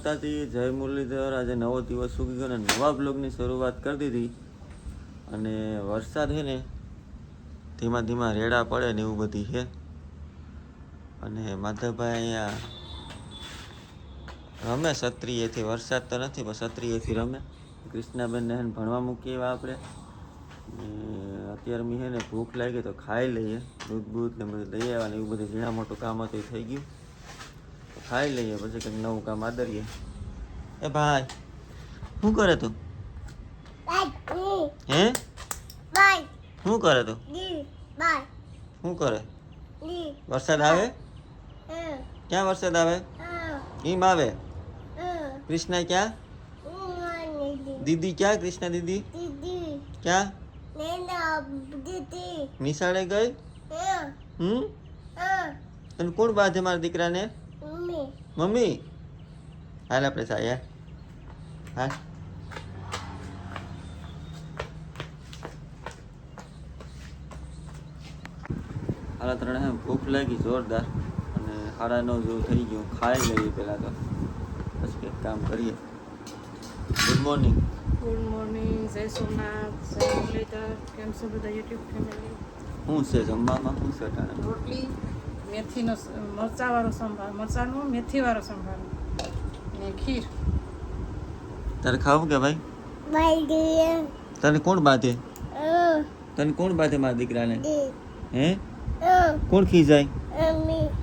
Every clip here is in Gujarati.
માતાજી, જય મુરલીધર. આજે નવો દિવસ ઉગી ગયો ને નવા બ્લોગની શરૂઆત કરી દીધી. અને વરસાદ છે ને, ધીમા ધીમા રેડા પડે ને એવું બધી છે. અને માધવભાઈ અહીંયા રમે ક્ષત્રિયથી. વરસાદ તો નથી, પણ ક્ષત્રિયથી રમે. કૃષ્ણાબેનને એને ભણવા મૂકીએ એવા આપણે. અત્યારે મેં છે ને ભૂખ લાગી તો ખાઈ લઈએ. દૂધ બૂધ ને બધું લઈ આવ્યા ને એવું બધું ઝીણા મોટું કામ હતું થઈ ગયું. ખાઈ લઈએ પછી કંઈક નવું કામ આદરીએ. એ ભાઈ શું કરે તું? હે? શું કરે તું? શું કરે? વરસાદ આવે? ક્યાં વરસાદ આવે? હિમ આવે? કૃષ્ણ ક્યાં? દીદી ક્યાં કૃષ્ણ દીદી? ક્યાં? નિશાળે ગઈ? હમ? તને કોણ બાંધે મારા દીકરાને? મમ્મી હાલ આપણે સાયા હાલ હાલા ત્રણે હે ભૂખ લાગી જોરદાર અને સાડા નવ જેવું થઈ ગયું ખાઈ લઈએ પહેલાં તો પછી કંઈક કામ કરીએ ગુડ મોર્નિંગ ગુડ મોર્નિંગ જય સોમનાથ જય મુરલીધર કેમ છો બધા યુટ્યુબ ફેમિલી શું છે જમવામાં શું છે ટાણે રોટલી મેથીનો સ- મરચાંવાળો સંભાર મરચાંનો મેથીવાળો સંભાર. ને ખીર. તારે ખાવું કે ભાઈ? તને કોણ બાંધે? તને કોણ બાંધે મારા દીકરાને? હે? કોણ ખીજાય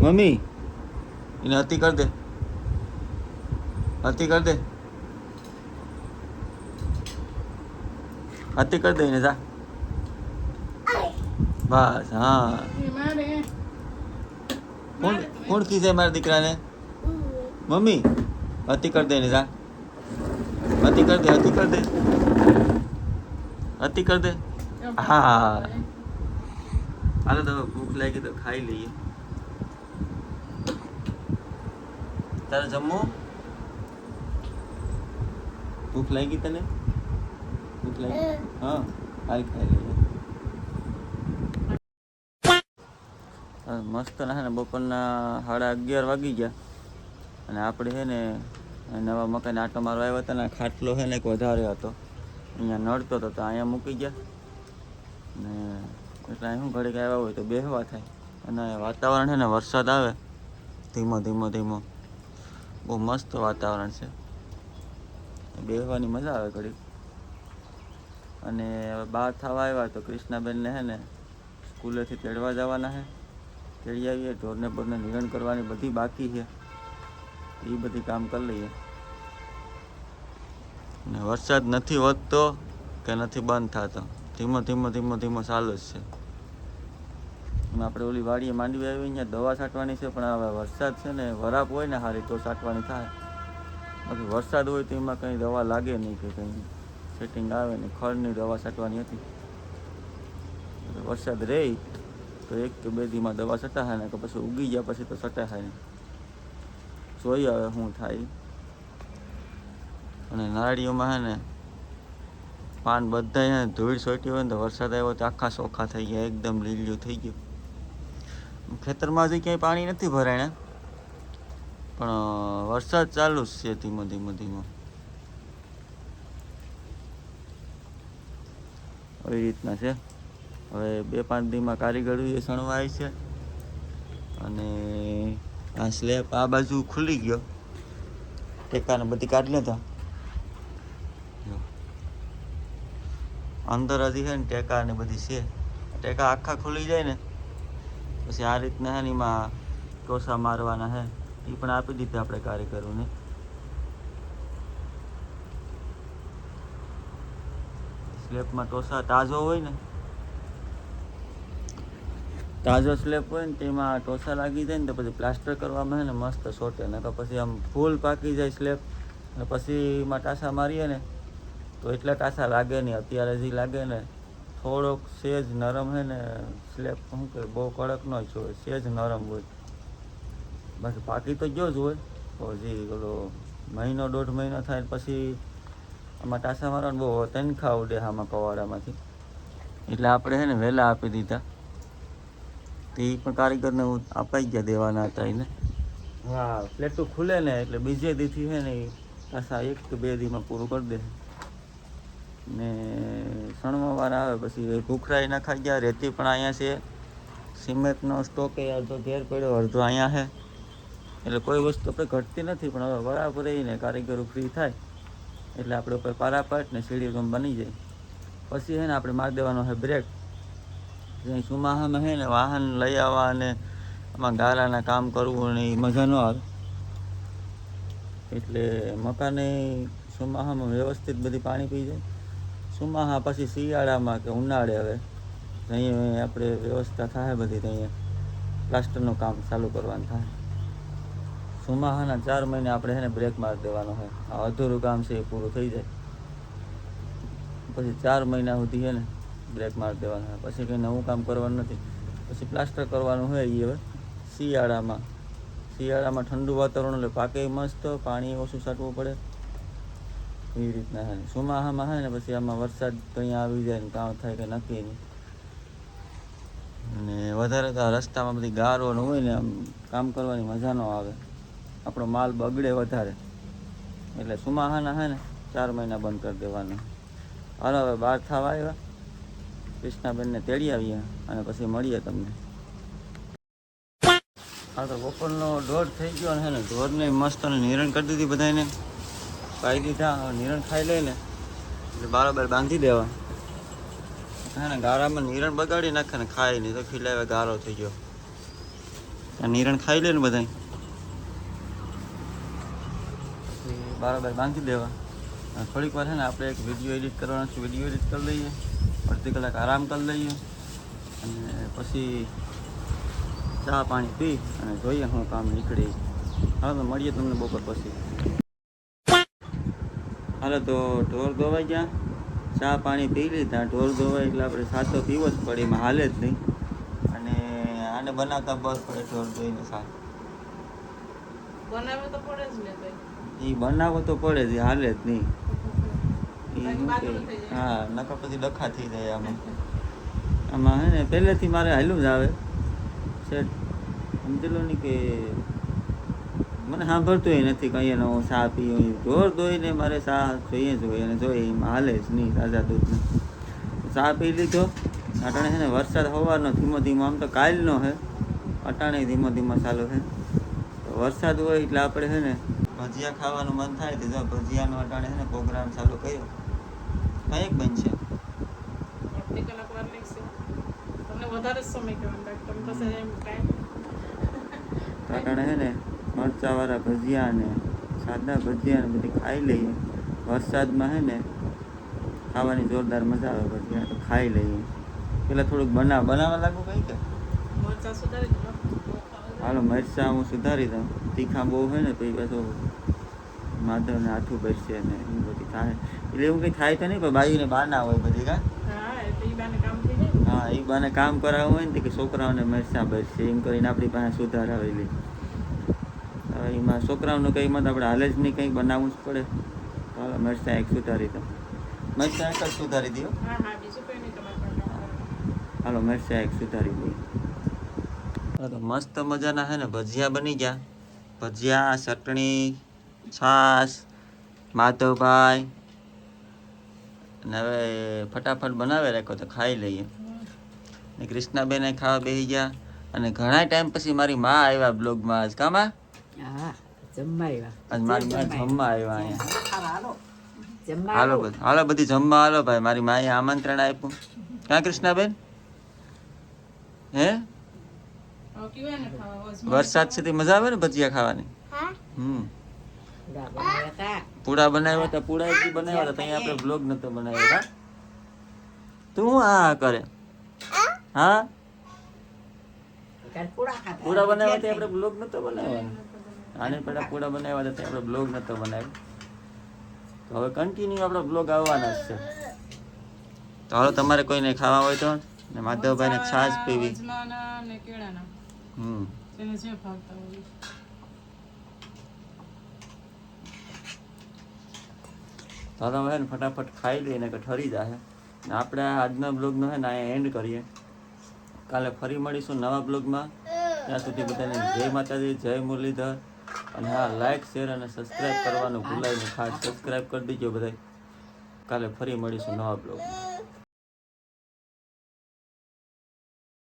મમ્મી. એને અતિ કર દે. અતિ કર દે. અતિ કર દે એને જા. બસ હા. એ મારે કોણ કોણ ખીજાય મારા દીકરાને? મમ્મી અતિ કર દે જા અતિ કર દે અતિ કર દે. અતિ કર દે. હા. હાલો તો ભૂખ લાગી તો ખાઈ લઈએ. તારે જમવું? ભૂખ લાગી તને? ભૂખ લાગી? હા. હાલ ખાઈ લઈએ. મસ્ત ના છે બપોરના સાડા અગિયાર વાગી ગયા. અને આપણે છે ને નવા મકાન આટો મારવા આવ્યા હતા ને ખાટલો છે ને એક વધારે હતો. અહીંયા નડતો હતો તો અહીંયા મૂકી ગયા. ને એટલે અહીં શું ઘડીક આવ્યા હોય તો બેહવા થાય. અને વાતાવરણ છે ને વરસાદ આવે. ધીમો ધીમો ધીમો. બહુ મસ્ત વાતાવરણ છે. બેહવાની મજા આવે ઘડીક. અને બહાર થવા આવ્યા તો કૃષ્ણાબેનને છે ને સ્કૂલેથી તેડવા જવાના છે તેડી આવીએ ઢોરને બોરને નિરણ કરવાની બધી બાકી છે. એ બધી કામ કરી લઈએ. ને વરસાદ નથી વધતો કે નથી બંધ થતો. ધીમો ધીમો ધીમો ધીમો ચાલુ જ છે. એમાં આપણે ઓલી વાડીએ માંડવી આવી અહીંયા દવા છાંટવાની છે પણ હવે વરસાદ છે ને વરાપ હોય ને સારી તો છાંટવાની થાય. બાકી વરસાદ હોય તો એમાં કંઈ દવા લાગે નહીં કે કંઈ સેટિંગ આવે નહીં. ખડની દવા છાંટવાની હતી. વરસાદ રહે. તો એક કે બે દીમાં દવા છટાશે ને કે પછી ઉગી ગયા પછી તો છટાશે નહીં જોઈએ હવે શું થાય. અને નાળીઓમાં છે ને પાન બધા છે ધૂળ સોટી હોય ને તો વરસાદ આવ્યો તો આખા ચોખ્ખા થઈ ગયા, એકદમ લીલું થઈ ગયું. ખેતરમાં હજી ક્યાંય પાણી નથી ભરાય પણ વરસાદ ચાલુ જ છે ધીમો ધીમો ધીમો. એવી રીતના છે. હવે બે પાંચ દીમાં કારીગરી એ સણવા આવી છે. અને આ સ્લેબ આ બાજુ ખુલી ગયો. ટેકાને બધી કાઢી લેતા અંદર હજી છે ને ટેકા ને બધી છે. ટેકા આખા ખુલી જાય ને, પછી આ રીતના છે ને એમાં ટોસા મારવાના છે. એ પણ આપી દીધા આપણે કારીગરોને. સ્લેબમાં ટોસા તાજો હોય ને તાજો સ્લેબ હોય ને તેમાં ટોસા લાગી જાય ને તો પછી પ્લાસ્ટર કરવામાં છે ને મસ્ત સોટે ને પછી આમ ફૂલ પાકી જાય સ્લેબ અને પછી એમાં ટાંસા મારીએ ને તો એટલા ટાંસા લાગે નહીં. અત્યારે જે લાગે ને થોડોક સેજ નરમ છે ને સ્લેબ શું કે બહુ કડક ન જ હોય. સેજ નરમ હોય. બાકી પાકી તો ગયો જ હોય. તો હજી પેલો મહિનો દોઢ મહિનો થાય ને પછી આમાં ટાંસા મારવાનું બહુ તનખા ઉડે આમાં કવાડામાંથી એટલે આપણે છે ને વહેલા આપી દીધા. તે પણ કારીગરને હું અપાઈ ગયા દેવાના હતા એને હા પ્લેટું ખુલે ને, એટલે બીજે દીથી છે ને પાછા એક કે બે દીમાં પૂરું કરી દે. ને સણવા વાળા આવે પછી ભૂખરાઈ ના ખાઈ ગયા, રેતી પણ અહીંયા છે. સિમેન્ટનો સ્ટોક એ અડધો ઘેર પડ્યો, અડધો અહીંયા છે એટલે કોઈ વસ્તુ આપણે ઘટતી નથી, પણ હવે બરાબર રહીને કારીગરો ફ્રી થાય. એટલે આપણે ઉપર પારાપાટ ને સીડી રૂમ બની જાય. પછી છે ને આપણે મારી દેવાનો છે બ્રેક જ્યાં સુમાહામાં છે ને વાહન લઈ આવવા અને આમાં ગારાના કામ કરવું ને એ મજા ન આવે. એટલે મકાને સુમાહામાં વ્યવસ્થિત બધી પાણી પી જાય. સુમાહા પછી શિયાળામાં કે ઉનાળે હવે અહીં આપણે વ્યવસ્થા થાય બધી ત્યાં પ્લાસ્ટરનું કામ ચાલુ કરવાનું થાય. સુમાહાના ચાર મહિને આપણે છે બ્રેક મારી દેવાનો હોય. આ અધૂરું કામ છે એ પૂરું થઈ જાય. પછી ચાર મહિના સુધી છે ને બ્રેક મારી દેવાના પછી કંઈ નવું કામ કરવાનું નથી. પછી પ્લાસ્ટર કરવાનું હોય એ હવે, શિયાળામાં. શિયાળામાં ઠંડુ વાતાવરણ એટલે પાકે મસ્ત, પાણી ઓછું છાંટવું પડે. એ રીતના હે ચોમાહામાં હે ને પછી આમાં વરસાદ કંઈ આવી જાય ને કામ થાય કે નક્કી નહીં. અને વધારે તો રસ્તામાં બધી ગારો હોય ને આમ કામ કરવાની મજા ન આવે. આપણો માલ બગડે વધારે. એટલે સુમાહાના હે ને ચાર મહિના બંધ કરી દેવાના. હાલો હવે બહાર થવા આવ્યા. કૃષ્ણાબેનને તેડી આવીએ અને પછી મળીએ તમને. હા તો બપોરનો ઢોર થઈ ગયો ને હે ને ઢોરને મસ્ત અને નિરણ કરી દીધી બધાને પાઈ દીધા નિરણ ખાઈ લે ને. એટલે બરાબર બાંધી દેવા. હા ને ગારામાં નિરણ બગાડી નાખે ને ખાય નહીં તો ખીલાવે ગારો થઈ ગયો. નિરણ ખાઈ લે ને બધા બરાબર બાંધી દેવા. થોડીક વાર છે ને આપણે એક વીડિયો એડિટ કરવાનો છે, વીડિયો એડિટ કરી લઈએ. અડધી કલાક આરામ કરી લઈએ. અને પછી ચા પાણી પી અને જોઈએ હું કામ નીકળી. હાલો તો મળીએ તમને બપોર પછી. હાલો તો ઢોર ધોવાઈ ગયા. ચા પાણી પી લીધા. ઢોર ધોવાય એટલે આપણે સાચો પીવો જ પડે એમાં હાલે જ નહીં. અને આને બનાવતા બસ પડે ઢોર ધોઈને સાત. બનાવે તો પડે જ ને એ બનાવો તો પડે જ હાલે જ નહીં ઈ બાકી શું બાથરૂમ કે થઈ જાય. હા નકર પછી ડખા થઈ જાય આમાં. આમાં હે ને પહેલેથી મારે હાલ્યું જ આવે. સેટ સમજેલો ને કે મને સાંભળતું નથી કંઈ એનો ચા પીવું જોર ધોઈને મારે ચા જોઈએ જોઈએ અને જોઈએ એમાં હાલે જ નહીં તાજા દૂધને. ચા પી લીધો. અટાણે છે ને વરસાદ હવાનો ધીમો ધીમો આમ તો કાલનો છે અટાણે ધીમો ધીમો ચાલુ છે વરસાદ હોય એટલે આપણે છે ને ભજીયા ખાવાનું મન થાય તો જો ભજીયાનો અટાણે છે ને પ્રોગ્રામ ચાલુ કર્યો. કંઈક બનશે. અડધી કલાક વાર લાગશે તમને વધારે સમય કહેવાનો બાકી પાસે એમ ટાઈમ અટાણે છે ને મરચાવાળા ભજીયા ને સાદા ભજીયા ને બધી ખાઈ લઈએ. વરસાદમાં છે ને ખાવાની જોરદાર મજા આવે ભજીયા તો ખાઈ લઈએ. પેલા થોડુંક બનાવ બનાવવા લાગુ કઈ કે? મરચા સુધારી હાલો મરચાં હું સુધારી દઉં. તીખા બહુ હોય ને તો એ પાછું માધવને હાથું બેસશે ને એવું બધી થાય. એટલે એવું કંઈ થાય તો નહીં પણ બાયુને બાના હોય બધી કા? હા એ બાને કામ કરાવવું હોય ને કે છોકરાઓને મરચાં બેસશે એમ કરીને આપણી પાસે સુધારાવેલી હવે એમાં છોકરાઓનું કંઈ મત આપણે હાલે જ નહીં કંઈક બનાવવું જ પડે. હાલો મરચાં એક સુધારી દઉં. મરચાં એક જ સુધારી દો કંઈ. હાલો મરચાં એક સુધારી દઈએ. તો મસ્ત મજાના છે ને ભજીયા બની ગયા. ભજીયા ચટણી છાશ માધવભાઈ. અને હવે ફટાફટ બનાવે રાખ્યો તો ખાઈ લઈએ. ને કૃષ્ણાબેને ખાવા બેસી ગયા. અને ઘણા ટાઈમ પછી મારી માં આવ્યા બ્લોગમાં આજ. કામાં હાલો. હાલો બધી જમવા હાલો ભાઈ. મારી માએ આમંત્રણ આપ્યું. ક્યાં કૃષ્ણાબેન? હે હવે કેવાય ને ખાવા વજમાં વરસાદ છે મજા આવે ને ભજીયા ખાવાની? હમ. પૂરા બનાવ્યા હતા. પૂડા બનાવ્યા હતા પૂડા એક બનાવ્યા હતા ત્યાં આપણે બ્લોગ નતો બનાવ્યો હતા. તું હું આ કરે? હા? પૂડા બનાવ્યા હતા આપણે બ્લોગ નતો બનાવ્યો? આને પેલા પૂડા બનાવ્યા હતા આપણે બ્લોગ નતો બનાવ્યો. તો હવે કન્ટિન્યુ આપણો બ્લોગ આવવાના જ છે. તો હાલો તમારે કોઈને ખાવા હોય તો? ને માધવભાઈને છાશ પીવી. ને કેળાના. હમ. જેને જે ફટાફટ ખાઈ લઈએ ને કે ઠરી જાય ને આપણે આજના બ્લોગનો હે ને અહીંયા એન્ડ કરીએ. કાલે ફરી મળીશું નવા બ્લોગમાં ત્યાં સુધી બધાને જય માતાજી, જય મુરલીધર. અને હા લાઈક શેર અને સબસ્ક્રાઈબ કરવાનું ભૂલાય ખાસ સબસ્ક્રાઈબ કરી દીજો બધા કાલે ફરી મળીશું નવા બ્લોગમાં